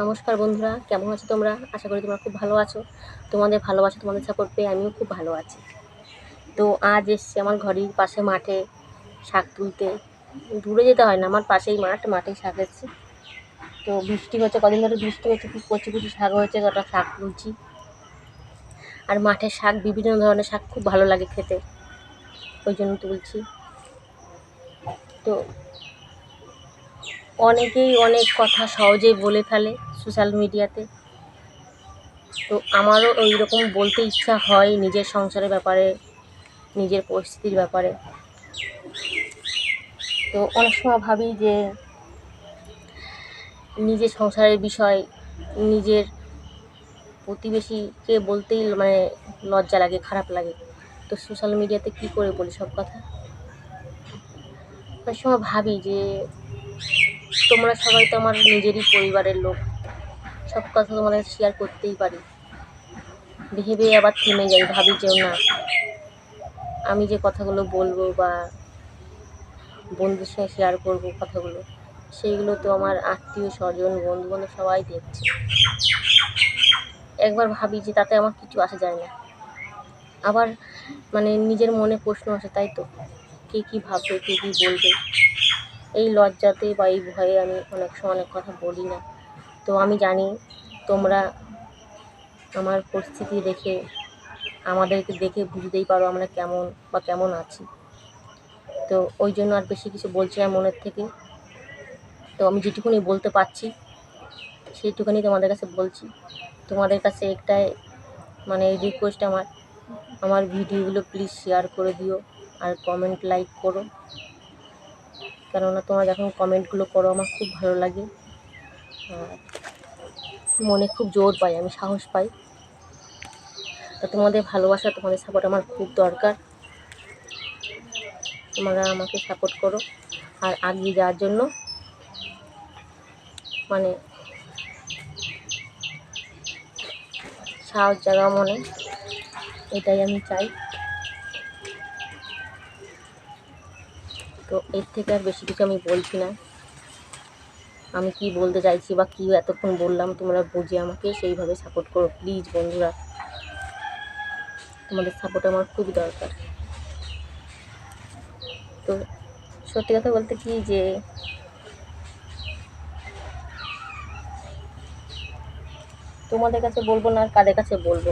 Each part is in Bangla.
নমস্কার বন্ধুরা, কেমন আছো তোমরা? আশা করি তোমরা খুব ভালো আছো। তোমাদের ভালোবাসা, তোমাদের সাপোর্ট পেয়ে আমিও খুব ভালো আছি। তো আজ এসছি আমার ঘরের পাশে মাঠে শাক তুলতে। দূরে যেতে হয় না, আমার পাশেই মাঠ মাঠেই শাক এসছে তো বৃষ্টি হচ্ছে, কদিন ধরে বৃষ্টি হচ্ছে, খুব কচি কচি শাক হয়েছে ওটা শাক তুলছি। আর মাঠের শাক, বিভিন্ন ধরনের শাক খুব ভালো লাগে খেতে। ওই জন্য তুলছি। তো অনেকেই অনেক কথা সহজেই বলে ফেলে। সোশ্যাল মিডিয়াতে তো। আমারও ওই রকম বলতে ইচ্ছা হয় নিজের সংসারের ব্যাপারে, নিজের পরিস্থিতির ব্যাপারে। তো অনেক সময় ভাবি যে নিজের সংসারের বিষয়, নিজের প্রতিবেশীকে বলতেই মানে লজ্জা লাগে, খারাপ লাগে। তো সোশ্যাল মিডিয়াতে কী করে বলি সব কথা? অনেক সময় ভাবি যে তোমরা সবাই তো আমার নিজেরই পরিবারের লোক। সব কথা তোমাদের শেয়ার করতেই পারি। ভেবে আবার থেমে যাই, ভাবি যে না। আমি যে কথাগুলো বলব বা বন্ধুর সঙ্গে শেয়ার করব কথাগুলো সেইগুলো তো আমার আত্মীয় স্বজন বন্ধু বান্ধব সবাই দেখছে। একবার ভাবি যে তাতে আমার কিছু আসা যায় না। আবার মানে নিজের মনে প্রশ্ন আসে, তাই তো। কে কী ভাববে, কে কী বলবে? এই লজ্জাতে বা এই ভয়ে আমি অনেক সময় অনেক কথা বলি না। তো আমি জানি তোমরা আমার পরিস্থিতি দেখে, আমাদেরকে দেখে বুঝতেই পারো আমরা কেমন বা কেমন আছি। তো ওই জন্য আর বেশি কিছু বলছি না মনের থেকে। তো আমি যেটুকুনি বলতে পারছি, সেইটুকুনি তোমাদের কাছে বলছি। তোমাদের কাছে একটাই মানে রিকোয়েস্ট আমার আমার ভিডিওগুলো প্লিজ শেয়ার করে দিও আর কমেন্ট লাইক করো। কেননা তোমরা যখন কমেন্টগুলো করো, আমার খুব ভালো লাগে। মনে খুব জোর পাই, আমি সাহস পাই। তো তোমাদের ভালোবাসা, তোমাদের সাপোর্ট আমার খুব দরকার। তোমরা আমাকে সাপোর্ট করো আর আগিয়ে যাওয়ার জন্য। মানে সাহস জায়গা মনে, এটাই আমি চাই। তো এর থেকে আর বেশি কিছু আমি বলছি না। আমি কি বলতে চাইছি বা কী এতক্ষণ বললাম, তোমরা বুঝে আমাকে সেইভাবে সাপোর্ট করো প্লিজ বন্ধুরা। তোমাদের সাপোর্ট আমার খুবই দরকার। তো সত্যি কথা বলতে কি যে, তোমাদের কাছে বলব না আর কাদের কাছে বলব?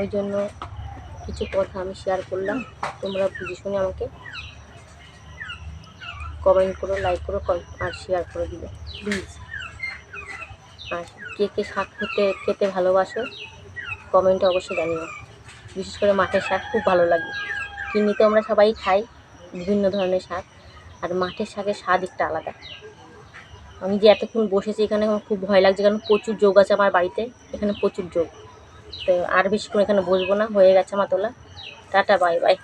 ওই জন্য কিছু কথা আমি শেয়ার করলাম। তোমরা বুঝে শুনে আমাকে কমেন্ট করো লাইক করো আর শেয়ার করে দিবে। প্লিজ আর কে কে শাক খেতে খেতে ভালোবাসো কমেন্টে অবশ্যই জানিও। বিশেষ করে মাঠের শাক খুব ভালো লাগে। কিনি তো আমরা সবাই খাই, বিভিন্ন ধরনের শাক। আর মাঠের শাকের স্বাদ একটা আলাদা। আমি যে এতক্ষণ বসেছি এখানে, আমার খুব ভয় লাগছে। কারণ প্রচুর যোগ আছে আমার বাড়িতে। এখানে প্রচুর যোগ। তো আর বেশিক্ষণ এখানে বসবো না। হয়ে গেছে আমার তোলা। Tata bye bye.